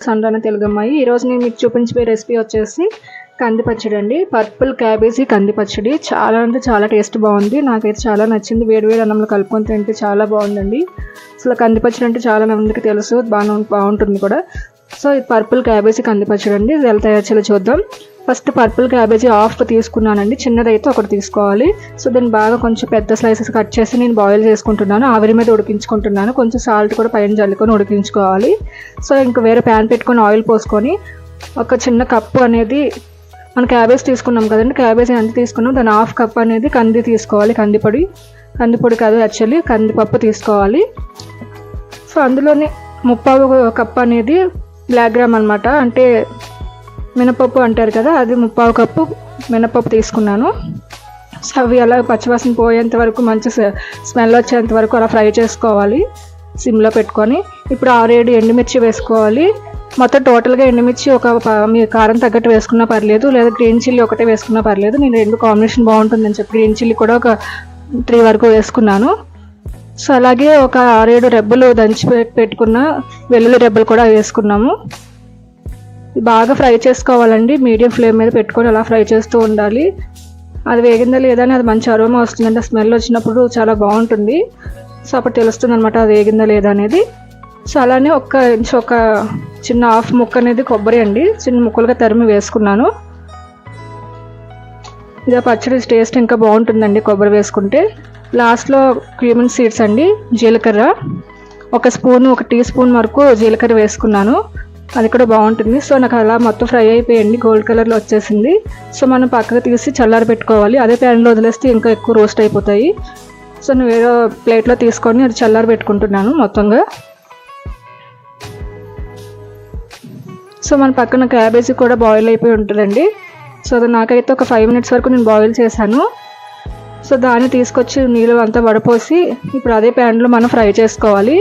సండ్రాన తెలుగు అమ్మాయి ఈరోజు నేను మీకు చూపించే రెసిపీ వచ్చేసి కందిపచ్చడి అండి పర్పుల్ క్యాబేజీ కందిపచ్చడి. చాలా అంటే చాలా టేస్ట్ బాగుంది. నాకైతే చాలా నచ్చింది. వేడి వేడి అన్నంలో కలుపుకొని తింటే చాలా బాగుందండి. అసలు కందిపచ్చడి అంటే చాలా మందికి తెలుసు. బాగా బాగుంటుంది కూడా. సో ఇది పర్పుల్ క్యాబేజీ కందిపచ్చడి అండి ఇది ఎలా తయారు చేయాలో చూద్దాం. ఫస్ట్ పర్పుల్ క్యాబేజీ హాఫ్ తీసుకున్నానండి. చిన్నదైతే ఒకటి తీసుకోవాలి. సో దీన్ని బాగా కొంచెం పెద్ద స్లైసెస్ కట్ చేసి నేను బాయిల్ చేసుకుంటున్నాను. ఆవిరి మీద ఉడికించుకుంటున్నాను. కొంచెం సాల్ట్ కూడా పైన జల్లుకొని ఉడికించుకోవాలి. సో ఇంకా వేరే ప్యాన్ పెట్టుకొని ఆయిల్ పోసుకొని ఒక చిన్న కప్పు అనేది మనం క్యాబేజ్ తీసుకున్నాం కదండి క్యాబేజ్ ఎంత తీసుకున్నాం దాని హాఫ్ కప్ అనేది కంది తీసుకోవాలి కందిపొడి కందిపొడి కాదు యాక్చువల్లీ కందిపప్పు తీసుకోవాలి. సో అందులోనే ముప్పావు కప్ అనేది బ్లాక్ గ్రామ్ అనమాట అంటే మినపప్పు అంటారు కదా అది ముప్పావు కప్పు మినపప్పు తీసుకున్నాను. సో అవి అలా పచ్చివాసన పోయేంత వరకు మంచి స్మెల్ వచ్చేంత వరకు అలా ఫ్రై చేసుకోవాలి సిమ్లో పెట్టుకొని. ఇప్పుడు ఆరేడు ఎండుమిర్చి వేసుకోవాలి. మొత్తం టోటల్గా ఎండుమిర్చి ఒక మీ కారం తగ్గట్టు వేసుకున్నా పర్లేదు లేదా గ్రీన్ చిల్లీ ఒకటే వేసుకున్నా పర్లేదు. నేను రెండు కాంబినేషన్ బాగుంటుందని చెప్పి గ్రీన్ చిల్లీ కూడా ఒక త్రీ వరకు వేసుకున్నాను. సో అలాగే ఒక ఆరేడు రెబ్బలు దంచి పెట్టుకున్న వెల్లుల్లి రెబ్బలు కూడా వేసుకున్నాము. బాగా ఫ్రై చేసుకోవాలండి. మీడియం ఫ్లేమ్ మీద పెట్టుకొని అలా ఫ్రై చేస్తూ ఉండాలి. అది వేగిందా లేదా అని అది మంచి అరోమా వస్తుందంటే స్మెల్ వచ్చినప్పుడు చాలా బాగుంటుంది. సో అప్పుడు తెలుస్తుంది అనమాట అది వేగిందా లేదా అనేది. సో అలానే ఒక్క ఇంచు ఒక చిన్న హాఫ్ ముక్క అనేది కొబ్బరి అండి. చిన్న ముక్కలుగా తరిమి వేసుకున్నాను. ఇది పచ్చడి టేస్ట్ ఇంకా బాగుంటుందండి కొబ్బరి వేసుకుంటే. లాస్ట్లో క్యూమిన్ సీడ్స్ అండి జీలకర్ర. ఒక స్పూన్ ఒక టీ స్పూన్ వరకు జీలకర్ర వేసుకున్నాను. అది కూడా బాగుంటుంది. సో నాకు అలా మొత్తం ఫ్రై అయిపోయింది గోల్డ్ కలర్లో వచ్చేసింది. సో మనం పక్కకు తీసి చల్లారి పెట్టుకోవాలి. అదే ప్యాన్లో వదిలేస్తే ఇంకా ఎక్కువ రోస్ట్ అయిపోతాయి. సో నేను వేరే ప్లేట్లో తీసుకొని అది చల్లారి పెట్టుకుంటున్నాను మొత్తంగా. సో మన పక్కన క్యాబేజీ కూడా బాయిల్ అయిపోయి ఉంటుందండి. సో అది నాకైతే ఒక ఫైవ్ మినిట్స్ వరకు నేను బాయిల్ చేశాను. సో దాన్ని తీసుకొచ్చి నీళ్ళు అంతా వడపోసి ఇప్పుడు అదే ప్యాన్లో మనం ఫ్రై చేసుకోవాలి.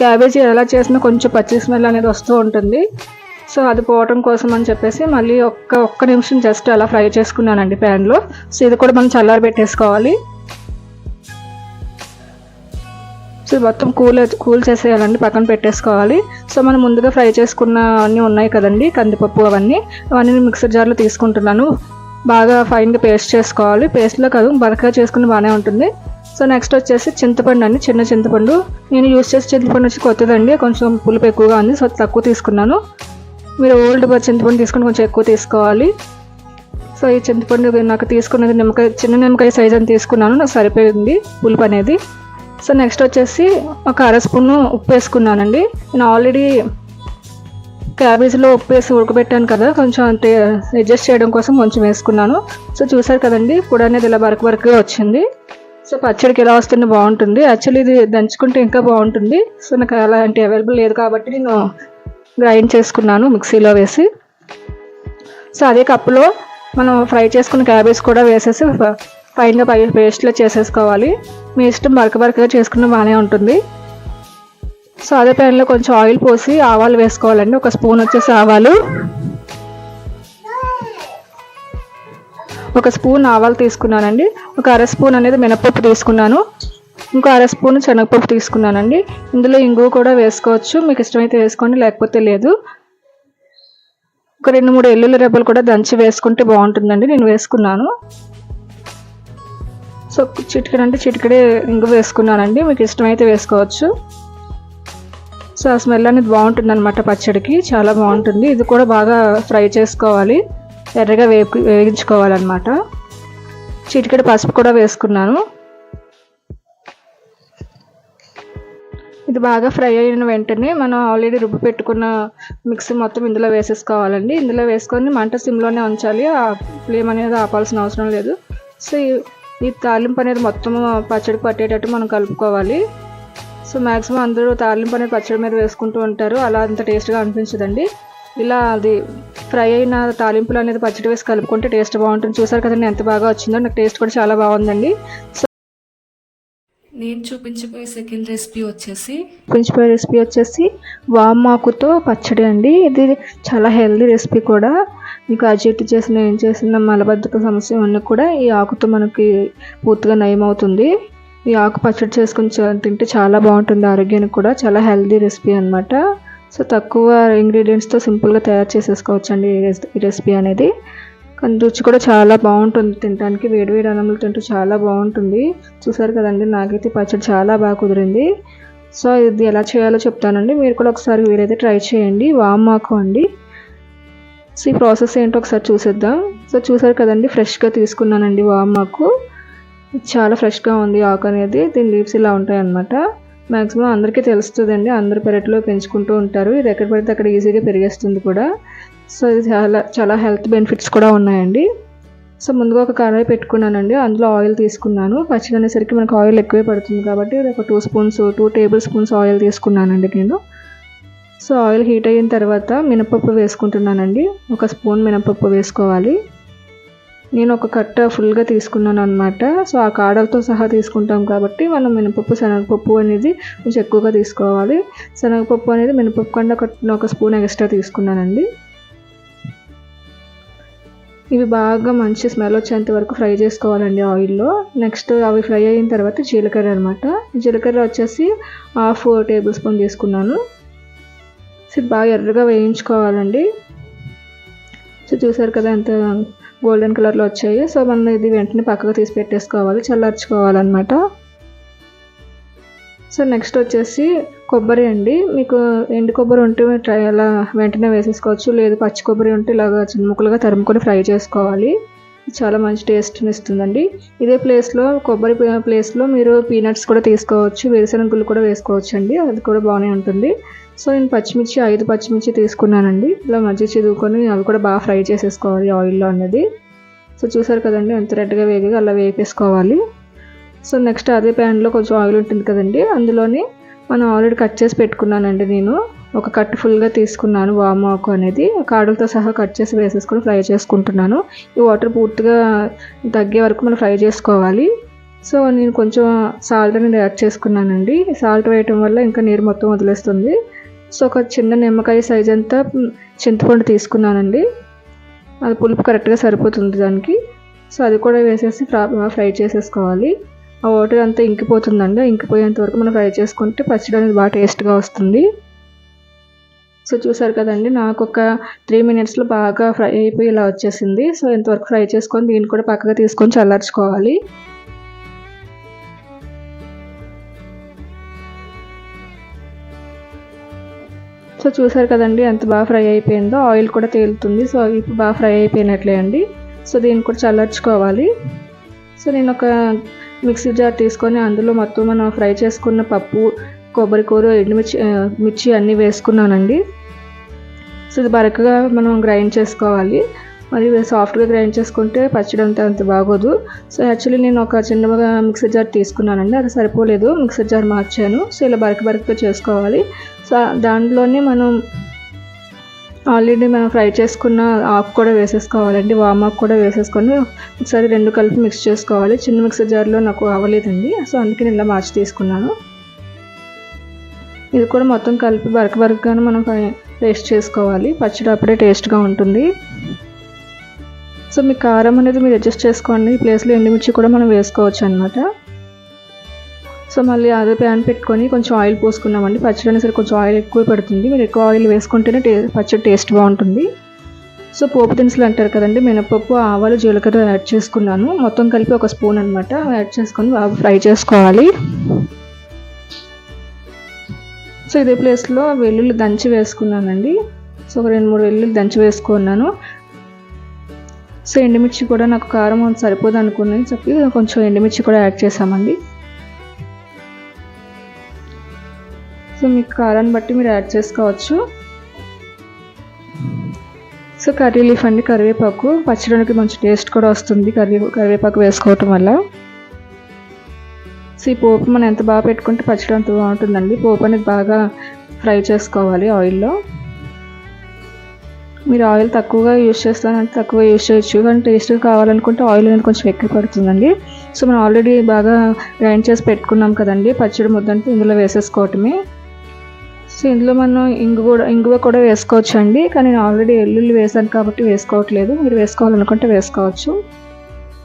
క్యాబేజీ ఎలా చేసినా కొంచెం పచ్చి స్మెల్ అనేది వస్తూ ఉంటుంది. సో అది పోవటం కోసం అని చెప్పేసి మళ్ళీ ఒక్క ఒక్క నిమిషం జస్ట్ అలా ఫ్రై చేసుకున్నానండి ప్యాన్లో సో ఇది కూడా మనం చల్లారి పెట్టేసుకోవాలి సో మొత్తం కూల్ కూల్ చేసేయాలండి పక్కన పెట్టేసుకోవాలి. సో మనం ముందుగా ఫ్రై చేసుకున్న అన్నీ ఉన్నాయి కదండి కందిపప్పు అవన్నీ. అవన్నీ నేను మిక్సర్ జార్లో తీసుకుంటున్నాను. బాగా ఫైన్గా పేస్ట్ చేసుకోవాలి. పేస్ట్లో కాదు బరకగా చేసుకుని బాగానే ఉంటుంది. సో నెక్స్ట్ వచ్చేసి చింతపండు అండి చిన్న చింతపండు. నేను యూస్ చేసే చింతపండు వచ్చి కొత్తదండి కొంచెం పులుపు ఎక్కువగా ఉంది సో తక్కువ తీసుకున్నాను. మీరు ఓల్డ్ చింతపండు తీసుకుని కొంచెం ఎక్కువ తీసుకోవాలి. సో ఈ చింతపండు నాకు తీసుకున్నది నిమ్మకాయ చిన్న నిమ్మకాయ సైజ్ అని తీసుకున్నాను నాకు సరిపోయింది పులుపు అనేది. సో నెక్స్ట్ వచ్చేసి ఒక అర స్పూను ఉప్పు వేసుకున్నానండి. నేను ఆల్రెడీ క్యాబేజీలో ఉప్పు వేసి ఉడకబెట్టాను కదా కొంచెం అంటే అడ్జస్ట్ చేయడం కోసం కొంచెం వేసుకున్నాను. సో చూసారు కదండి పొడి అనేది ఇలా బరకు బరకగా వచ్చింది. సో పచ్చడికి ఎలా వస్తుందో బాగుంటుంది. యాక్చువల్లీ ఇది దంచుకుంటే ఇంకా బాగుంటుంది. సో నాకు అలాంటి అవైలబుల్ లేదు కాబట్టి నేను గ్రైండ్ చేసుకున్నాను మిక్సీలో వేసి. సో అదే కప్పులో మనం ఫ్రై చేసుకున్న క్యాబేజ్ కూడా వేసేసి ఫ- ఫైన్గా పై పేస్ట్లో చేసేసుకోవాలి. మీ ఇష్టం బరక బరకగా చేసుకున్న బాగానే ఉంటుంది. సో అదే ప్యాన్లో కొంచెం ఆయిల్ పోసి ఆవాలు వేసుకోవాలండి. ఒక స్పూన్ వచ్చేసి ఆవాలు. ఒక స్పూన్ ఆవాలు తీసుకున్నానండి. ఒక అర స్పూన్ అనేది మినపప్పు తీసుకున్నాను. ఇంకో అర స్పూన్ శనగపప్పు తీసుకున్నానండి. ఇందులో ఇంగువ కూడా వేసుకోవచ్చు. మీకు ఇష్టమైతే వేసుకోండి లేకపోతే లేదు. ఒక రెండు మూడు ఎల్లుల్లి రెబ్బలు కూడా దంచి వేసుకుంటే బాగుంటుందండి. నేను వేసుకున్నాను. సో చిటికెడు అంటే చిటికెడే ఇంగు వేసుకున్నానండి. మీకు ఇష్టమైతే వేసుకోవచ్చు. సో ఆ స్మెల్ అనేది బాగుంటుంది అనమాట పచ్చడికి. చాలా బాగుంటుంది. ఇది కూడా బాగా ఫ్రై చేసుకోవాలి. ఎర్రగా వేపు వేయించుకోవాలన్నమాట. చిటికెడు పసుపు కూడా వేసుకున్నాను. ఇది బాగా ఫ్రై అయిన వెంటనే మనం ఆల్రెడీ రుబ్బు పెట్టుకున్న మిక్సీ మొత్తం ఇందులో వేసేసుకోవాలండి. ఇందులో వేసుకొని మంట సిమ్లోనే ఉంచాలి. ఆ ఫ్లేమ్ అనేది ఆపాల్సిన అవసరం లేదు. సో ఈ- తాలింపు అనేది మొత్తం పచ్చడి పట్టేటట్టు మనం కలుపుకోవాలి. సో మ్యాక్సిమం అందరూ తాలింపు అనేది పచ్చడి మీద వేసుకుంటూ ఉంటారు. అలా అంత టేస్ట్గా అనిపించదండి. ఇలా అది ఫ్రై అయిన తాలింపులు అనేది పచ్చడి వేసి కలుపుకుంటే టేస్ట్ బాగుంటుంది. చూసారు కదండి ఎంత బాగా వచ్చిందో. నాకు టేస్ట్ కూడా చాలా బాగుందండి. సో నేను చూపించబోయే సెకండ్ రెసిపీ వచ్చేసి చూపించబోయే రెసిపీ వచ్చేసి వామాకుతో పచ్చడి అండి. ఇది చాలా హెల్దీ రెసిపీ కూడా. మీకు అజీర్తి చేసిన ఏం చేసిన మలబద్ధక సమస్య అన్నీ కూడా ఈ ఆకుతో మనకి పూర్తిగా నయం అవుతుంది ఈ ఆకు పచ్చడి చేసుకుని తింటే చాలా బాగుంటుంది ఆరోగ్యానికి కూడా చాలా హెల్దీ రెసిపీ అన్నమాట. సో తక్కువ ఇంగ్రీడియంట్స్తో సింపుల్గా తయారు చేసేసుకోవచ్చు అండి ఈ రెసిపీ అనేది. కానీ రుచి కూడా చాలా బాగుంటుంది తినడానికి వేడివేడి వేడి అన్నంలో తింటూ చాలా బాగుంటుంది. చూసారు కదండి నాకైతే పచ్చడి చాలా బాగా కుదిరింది. సో ఇది ఎలా చేయాలో చెప్తానండి. మీరు కూడా ఒకసారి వీలైతే ట్రై చేయండి. వామాకు అండి. సో ఈ ప్రాసెస్ ఏంటో ఒకసారి చూసేద్దాం. సో చూసారు కదండి ఫ్రెష్గా తీసుకున్నానండి వామాకు చాలా ఫ్రెష్గా ఉంది ఆకు అనేది. దీని లీవ్స్ ఇలా ఉంటాయి అన్నమాట మ్యాక్సిమం అందరికీ తెలుస్తుందండి అందరు పెరట్లో పెంచుకుంటూ ఉంటారు. ఇది ఎక్కడ పడితే అక్కడ ఈజీగా పెరిగేస్తుంది కూడా. సో ఇది చాలా చాలా హెల్త్ బెనిఫిట్స్ కూడా ఉన్నాయండి. సో ముందుగా ఒక కడాయి పెట్టుకున్నానండి అందులో ఆయిల్ తీసుకున్నాను. పచ్చిగా అనేసరికి మనకు ఆయిల్ ఎక్కువే పడుతుంది కాబట్టి ఒక two spoons two tablespoons oil తీసుకున్నానండి నేను. సో ఆయిల్ హీట్ అయిన తర్వాత మినపప్పు వేసుకుంటున్నానండి. ఒక స్పూన్ మినపప్పు వేసుకోవాలి. నేను ఒక కట్ట ఫుల్గా తీసుకున్నాను అనమాట సో ఆ కాడలతో సహా తీసుకుంటాం కాబట్టి మనం మినపప్పు శనగపప్పు అనేది కొంచెం ఎక్కువగా తీసుకోవాలి. శనగపప్పు అనేది మినపప్పు కన్నా ఒక ఒక స్పూన్ ఎక్స్ట్రా తీసుకున్నానండి. ఇవి బాగా మంచి స్మెల్ వచ్చేంత వరకు ఫ్రై చేసుకోవాలండి ఆయిల్లో. నెక్స్ట్ అవి ఫ్రై అయిన తర్వాత జీలకర్ర అనమాట జీలకర్ర వచ్చేసి హాఫ్ టేబుల్ స్పూన్ తీసుకున్నాను. ఇది బాగా ఎర్రగా వేయించుకోవాలండి. సో చూసారు కదా ఎంత గోల్డెన్ కలర్లో వచ్చాయి. సో మనం ఇది వెంటనే పక్కకు తీసి పెట్టేసుకోవాలి చల్లార్చుకోవాలన్నమాట. సో నెక్స్ట్ వచ్చేసి కొబ్బరి అండి. మీకు ఎండు కొబ్బరి ఉంటే ట్రై అలా వెంటనే వేసేసుకోవచ్చు. లేదు పచ్చి కొబ్బరి ఉంటే ఇలాగ చిన్న ముక్కలుగా తరుముకొని ఫ్రై చేసుకోవాలి. చాలా మంచి టేస్ట్ని ఇస్తుందండి ఇదే ప్లేస్లో కొబ్బరి ప్లేస్లో మీరు పీనట్స్ కూడా తీసుకోవచ్చు వేరుశనగ గుళ్ళు కూడా వేసుకోవచ్చు అండి అది కూడా బాగానే ఉంటుంది. సో నేను పచ్చిమిర్చి ఐదు పచ్చిమిర్చి తీసుకున్నానండి. ఇలా మధ్య చదువుకొని అవి కూడా బాగా ఫ్రై చేసేసుకోవాలి ఆయిల్లో అన్నది. సో చూసారు కదండి ఎంత రెడ్గా వేగి అలా వేపేసుకోవాలి. సో నెక్స్ట్ అదే ప్యాన్లో కొంచెం ఆయిల్ ఉంటుంది కదండి. అందులోని మనం ఆల్రెడీ కట్ చేసి పెట్టుకున్నానండి నేను. ఒక కట్ ఫుల్గా తీసుకున్నాను వామాకు అనేది. కాడలతో సహా కట్ చేసి వేసేసుకొని ఫ్రై చేసుకుంటున్నాను. ఈ వాటర్ పూర్తిగా తగ్గే వరకు మనం ఫ్రై చేసుకోవాలి. సో నేను కొంచెం సాల్ట్ అనేది యాడ్ చేసుకున్నానండి. సాల్ట్ వేయటం వల్ల ఇంకా నీరు మొత్తం వదిలేస్తుంది. సో ఒక చిన్న నిమ్మకాయ సైజ్ అంతా చింతపండు తీసుకున్నానండి. అది పులుపు కరెక్ట్గా సరిపోతుంది దానికి. సో అది కూడా వేసేసి ఫ్రై చేసేసుకోవాలి. ఆ వాటర్ అంతా ఇంకిపోతుందండి. ఇంకిపోయేంత వరకు మనం ఫ్రై చేసుకుంటే పచ్చడి అనేది బాగా టేస్ట్గా వస్తుంది. సో చూసారు కదండి నాకు ఒక త్రీ మినిట్స్లో బాగా ఫ్రై అయిపోయి ఇలా వచ్చేసింది. సో ఇంతవరకు ఫ్రై చేసుకొని దీన్ని కూడా పక్కగా తీసుకొని చల్లార్చుకోవాలి. సో చూసారు కదండి ఎంత బాగా ఫ్రై అయిపోయిందో ఆయిల్ కూడా తేలుతుంది. సో ఇప్పుడు బాగా ఫ్రై అయిపోయినట్లే అండి. సో దీన్ని కూడా చల్లార్చుకోవాలి. సో నేను ఒక మిక్సీ జార్ తీసుకొని అందులో మొత్తం మనం ఫ్రై చేసుకున్న పప్పు కొబ్బరి కూర ఎండుమిర్చి మిర్చి అన్నీ వేసుకున్నానండి. సో ఇది బరకగా మనం గ్రైండ్ చేసుకోవాలి. మరి సాఫ్ట్గా గ్రైండ్ చేసుకుంటే పచ్చడి అంతా అంత బాగోదు. సో యాక్చువల్లీ నేను ఒక చిన్నగా మిక్సర్ జార్ తీసుకున్నానండి. అది సరిపోలేదు. మిక్సర్ జార్ మార్చాను. సో ఇలా బరక బరకగా చేసుకోవాలి. సో దాంట్లోనే మనం ఆల్రెడీ మనం ఫ్రై చేసుకున్న ఆకు కూడా వేసేసుకోవాలండి. వామ్ ఆకు కూడా వేసేసుకొని ఒకసారి రెండు కలిపి మిక్స్ చేసుకోవాలి. చిన్న మిక్సర్ జార్లో నాకు అవ్వలేదండి. సో అందుకే నేను ఇలా మార్చి తీసుకున్నాను. ఇది కూడా మొత్తం కలిపి బరక బరకగానే మనం పేస్ట్ చేసుకోవాలి. పచ్చడి అప్పుడే టేస్ట్గా ఉంటుంది. సో మీ కారం అనేది మీరు అడ్జస్ట్ చేసుకోండి. ఈ ప్లేస్లో ఎండుమిర్చి కూడా మనం వేసుకోవచ్చు అనమాట సో మళ్ళీ అదే ప్యాన్ పెట్టుకొని కొంచెం ఆయిల్ పోసుకున్నామండి. పచ్చడి అనేసరికి కొంచెం ఆయిల్ ఎక్కువ పడుతుంది. మీరు ఎక్కువ ఆయిల్ వేసుకుంటేనే టే పచ్చడి టేస్ట్ బాగుంటుంది. సో పోపు దినుసులు అంటారు కదండి. మినపప్పు ఆవాలు జీలకర్ర యాడ్ చేసుకున్నాను. మొత్తం కలిపి ఒక స్పూన్ అనమాట యాడ్ చేసుకొని బాగా ఫ్రై చేసుకోవాలి. సో ఇదే ప్లేస్లో వెల్లుల్లి దంచి వేసుకున్నానండి. సో ఒక రెండు మూడు వెల్లుల్లి దంచి వేసుకున్నాను. సో ఎండుమిర్చి కూడా నాకు కారం సరిపోదు అనుకున్నాను. చెప్పి కొంచెం ఎండుమిర్చి కూడా యాడ్ చేసామండి సో మీకు కారాన్ని బట్టి మీరు యాడ్ చేసుకోవచ్చు. సో కర్రీ లీఫ్ అండి కరివేపాకు. పచ్చడికి మంచి టేస్ట్ కూడా వస్తుంది కరివే కరివేపాకు వేసుకోవటం వల్ల. సో ఈ పోపు మనం ఎంత బాగా పెట్టుకుంటే పచ్చడి అంత బాగుంటుందండి. పోపు అనేది బాగా ఫ్రై చేసుకోవాలి ఆయిల్లో. మీరు ఆయిల్ తక్కువగా యూజ్ చేస్తానంటే తక్కువ యూజ్ చేయొచ్చు. కానీ టేస్ట్ కావాలనుకుంటే ఆయిల్ అనేది కొంచెం ఎక్కువ పడుతుందండి. సో మనం ఆల్రెడీ బాగా గ్రైండ్ చేసి పెట్టుకున్నాం కదండి. పచ్చడి ముద్దంటే ఇందులో వేసేసుకోవటమే. సో ఇందులో మనం ఇంగు కూడా ఇంగువ కూడా వేసుకోవచ్చు అండి కానీ నేను ఆల్రెడీ ఎల్లుల్లి వేసాను కాబట్టి వేసుకోవట్లేదు. మీరు వేసుకోవాలనుకుంటే వేసుకోవచ్చు.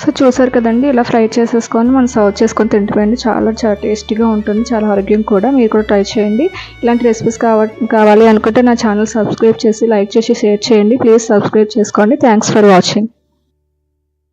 సో చూసారు కదండి ఇలా ఫ్రై చేసేసుకొని మనం సర్వ్ చేసుకొని తింటుపోయింది చాలా చాలా టేస్టీగా ఉంటుంది చాలా ఆరోగ్యం కూడా. మీరు కూడా ట్రై చేయండి. ఇలాంటి రెసిపీస్ కావాలి కావాలి అనుకుంటే నా ఛానల్ సబ్స్క్రైబ్ చేసి లైక్ చేసి షేర్ చేయండి. ప్లీజ్ సబ్స్క్రైబ్ చేసుకోండి. Thanks for watching.